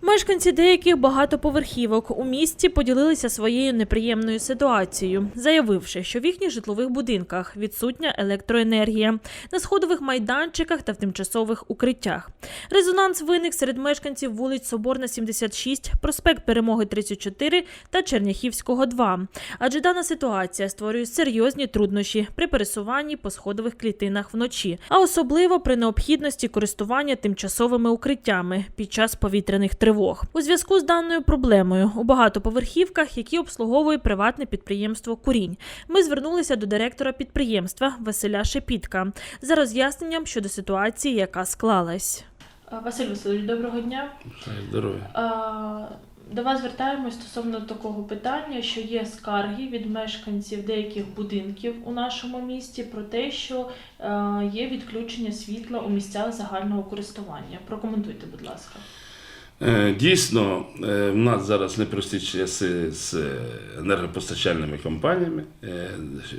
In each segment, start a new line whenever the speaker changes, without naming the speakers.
Мешканці деяких багатоповерхівок у місті поділилися своєю неприємною ситуацією, заявивши, що в їхніх житлових будинках відсутня електроенергія на сходових майданчиках та в тимчасових укриттях. Резонанс виник серед мешканців вулиць Соборна 76, проспект Перемоги 34 та Черняхівського 2. Адже дана ситуація створює серйозні труднощі при пересуванні по сходових клітинах вночі, а особливо при необхідності користування тимчасовими укриттями під час повітряних тривог. У зв'язку з даною проблемою у багатоповерхівках, які обслуговує приватне підприємство Курінь, ми звернулися до директора підприємства Василя Шепітка за роз'ясненням щодо ситуації, яка склалась. Василь Васильович, доброго дня.
Здоров'я.
До вас звертаємось стосовно такого питання, що є скарги від мешканців деяких будинків у нашому місті про те, що е, є відключення світла у місцях загального користування. Прокоментуйте, будь ласка.
Е, Дійсно, е, в нас зараз непрості часи з енергопостачальними компаніями. Е,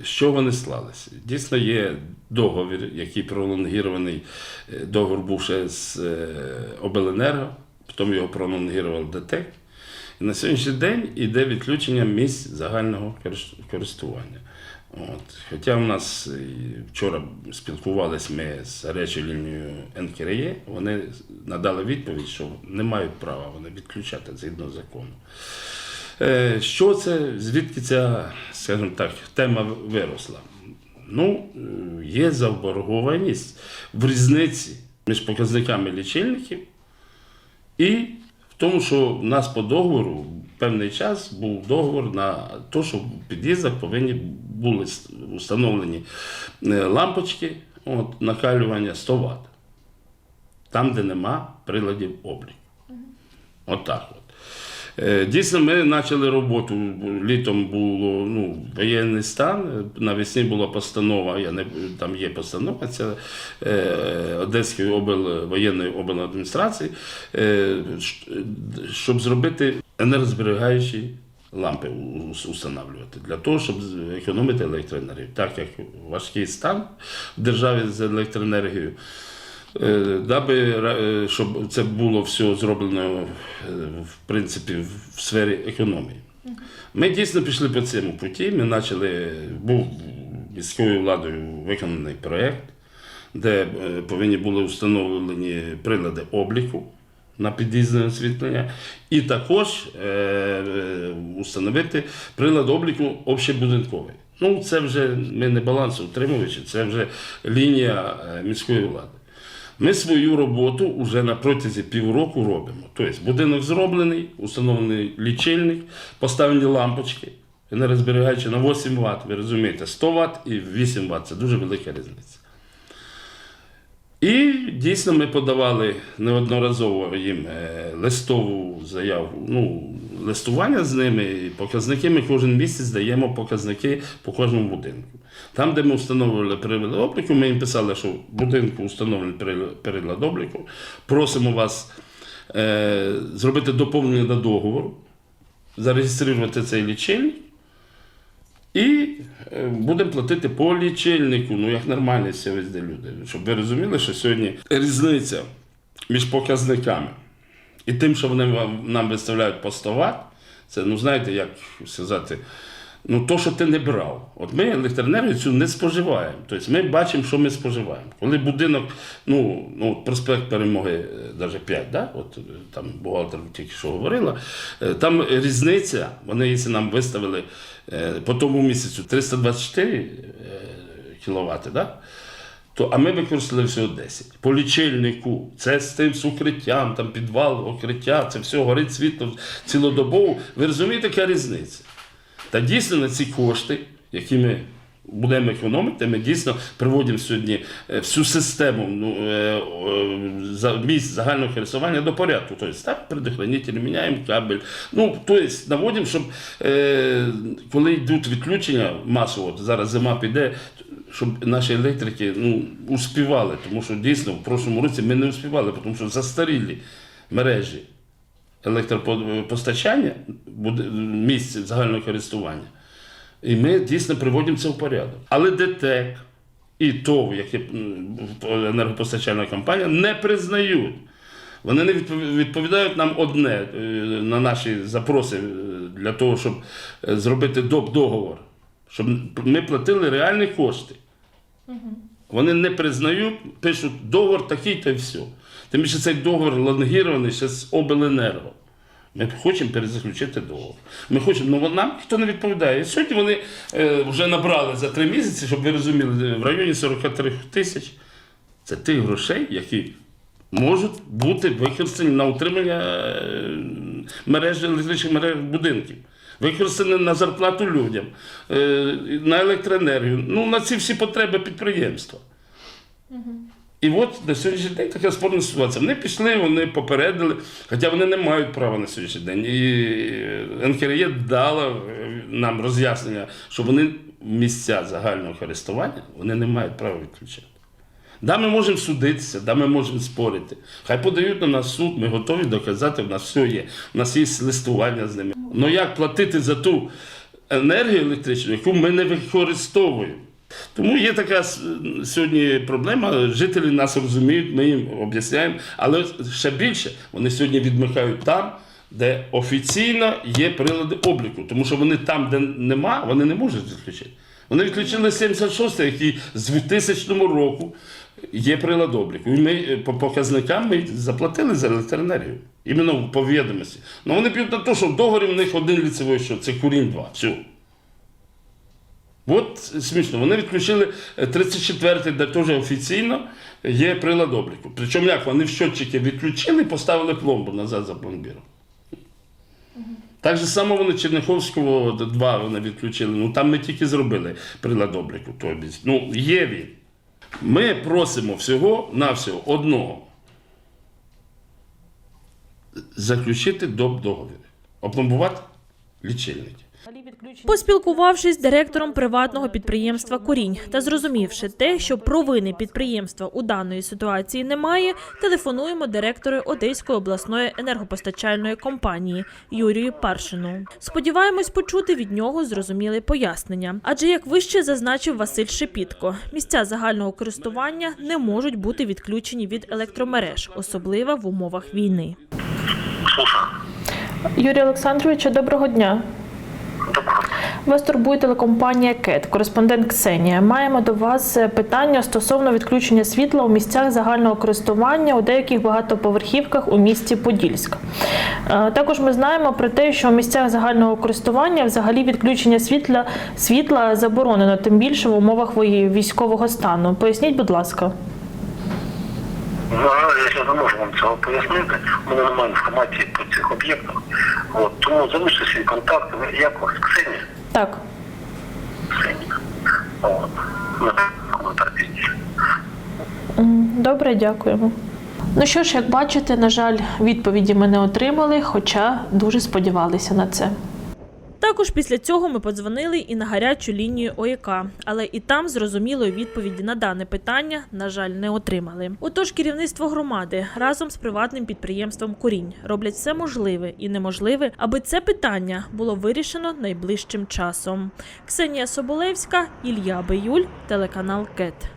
Що вони склалися? Дійсно, є договір, який пролонгірований. Договор був ще з Обленерго, потім його пролонгірував ДТЕК. На сьогоднішній день йде відключення місць загального користування. От. Хоча в нас вчора спілкувалися ми з гарячою лінією НКРЄ, вони надали відповідь, що не мають права вони відключати згідно закону. Е, Що це, звідки ця, скажімо так, тема виросла? Ну, е, є заборгованість в різниці між показниками лічильників і тому, що в нас по договору певний час був договор на те, що в під'їздах повинні були встановлені е, лампочки от, накалювання 100 Вт. Там, де нема приладів обліку. Отак от. Е, Дійсно, ми почали роботу. Літом було ну, воєнний стан, навесні була постанова, я не, там є постанова, це е, Одеської обл, воєнної обладміністрації, е, щоб зробити енергозберігаючі лампи у- установлювати, для того, щоб економити електроенергію. Так як важкий стан в державі з електроенергією. Е, Даби е, щоб це було все зроблено е, в принципі в сфері економії. Ми дійсно пішли по цьому путі. Ми почали, був міською владою виконаний проєкт, де повинні були встановлені прилади обліку на під'їзне освітлення, і також установити прилад обліку общебудинковий. Ну, це вже ми не балансоутримувачі, це вже лінія міської влади. Ми свою роботу вже на протязі півроку робимо. Тобто будинок зроблений, установлений лічильник, поставлені лампочки, енергозберігаючі на 8 Вт, ви розумієте, 100 Вт і 8 Вт це дуже велика різниця. І дійсно ми подавали неодноразово їм е, листову заяву, ну, листування з ними, показники. Ми кожен місяць даємо показники по кожному будинку. Там, де ми встановлювали прилад обліку, ми їм писали, що в будинку встановлений прил- прилад обліку. Просимо вас е, зробити доповнення до договору, зареєструвати цей лічильник. І е, будемо платити по лічильнику, ну як нормальні всі везде люди. Щоб ви розуміли, що сьогодні різниця між показниками і тим, що вони нам виставляють по 100 Вт, це, ну знаєте, як сказати, ну то, що ти не брав. От ми електроенергію цю не споживаємо. Тобто ми бачимо, що ми споживаємо. Коли будинок, ну, ну проспект перемоги, навіть 5, да? от е, там бухгалтер тільки що говорила, е, там різниця, вони якщо нам виставили е, по тому місяцю 324 кВт, да? то, а ми використали всього 10. По лічильнику, це з тим з укриттям, там підвал, укриття, це все горить світло цілодобово. Ви розумієте, яка різниця? Та дійсно на ці кошти, які ми будемо економити, ми дійсно приводимо сьогодні е, всю систему ну, е, е, місць загального користування до порядку. Тобто так, предохранителі, міняємо кабель. Ну, тобто наводимо, щоб коли йдуть відключення масово, зараз зима піде, щоб наші електрики ну, успівали, тому що дійсно в прошлому році ми не успівали, тому що застарілі мережі електропостачання буде місць загального користування. І ми дійсно приводимо це в порядок. Але ДТЕК і ТОВ, яке енергопостачальна компанія, не признають Вони не відпов- відповідають нам одне е, на наші запроси е, для того, щоб е, зробити доп договор, щоб ми платили реальні кошти. Вони не признають, пишуть договор такий, то й все. Тим більше цей договор лонгірований ще з обленерго. Ми хочемо перезаключити договор. Ми хочемо, ну нам ніхто не відповідає. Сьогодні вони е, вже набрали за три місяці, щоб ви розуміли, в районі 43 тисяч. Це тих грошей, які можуть бути використані на утримання е, мережі електричних мереж будинків. Використані на зарплату людям, е, на електроенергію, ну на ці всі потреби підприємства. І от на сьогоднішній день така спорна ситуація. Вони пішли, вони попередили, хоча вони не мають права на сьогоднішній день. І НКРЄ дала е, нам роз'яснення, що вони місця загального користування вони не мають права відключати. Да, ми можемо судитися, да, ми можемо спорити. Хай подають на нас суд, ми готові доказати, в нас все є. У нас є листування з ними. Ну як платити за ту енергію електричну, яку ми не використовуємо? Тому є така сьогодні проблема. Жителі нас розуміють, ми їм об'ясняємо, але ще більше вони сьогодні відмикають там, де офіційно є прилади обліку. Тому що вони там, де нема, вони не можуть відключити. Вони відключили 76-й, який з 2000 року є прилад обліку. І ми е, по показникам ми заплатили за електроенергію. Іменно по відомості. Ну вони п'ють на те, що в договорі в них один ліцевий, що це курінь 2. Все. От смішно, вони відключили 34-й, де теж офіційно є прилад обліку. Причому як вони в щотчики відключили і поставили пломбу назад за пломбіром. Так же само вони Черняховського 2 вони відключили. Ну там ми тільки зробили прилад обліку. Ну, є він. Ми просимо всього навсього одного. Заключити доп договір. Опломбувати лічильники.
Поспілкувавшись з директором приватного підприємства Корінь та зрозумівши те, що провини підприємства у даної ситуації немає, телефонуємо директору Одеської обласної енергопостачальної компанії Юрію Паршину. Сподіваємось почути від нього зрозуміле пояснення. Адже як вище зазначив Василь Шепітко, місця загального користування не можуть бути відключені від електромереж, особливо в умовах війни.
Слушаю.
Юрій Олександровичу, доброго дня. Вас турбує телекомпанія КЕТ, кореспондент Ксенія. Маємо до вас е, питання стосовно відключення світла у місцях загального користування у деяких багатоповерхівках у місті Подільськ. Е, Також ми знаємо про те, що у місцях загального користування взагалі відключення світла світла заборонено, тим більше в умовах військового стану. Поясніть, будь ласка.
Наразі я не можу вам цього пояснити. У мене немає інформації по цих об'єктах. От, тому залиште свій контакт. Як вас? Ксенія?
Так.
Ксенія. От. Коментар пізніше.
Добре, дякуємо. Ну що ж, як бачите, на жаль, відповіді ми не отримали, хоча дуже сподівалися на це.
Також після цього ми подзвонили і на гарячу лінію ОЄК, але і там зрозумілої відповіді на дане питання, на жаль, не отримали. Отож, керівництво громади разом з приватним підприємством Корінь роблять все можливе і неможливе, аби це питання було вирішено найближчим часом. Ксенія Соболевська, Ілля Биюль, телеканал КЕТ.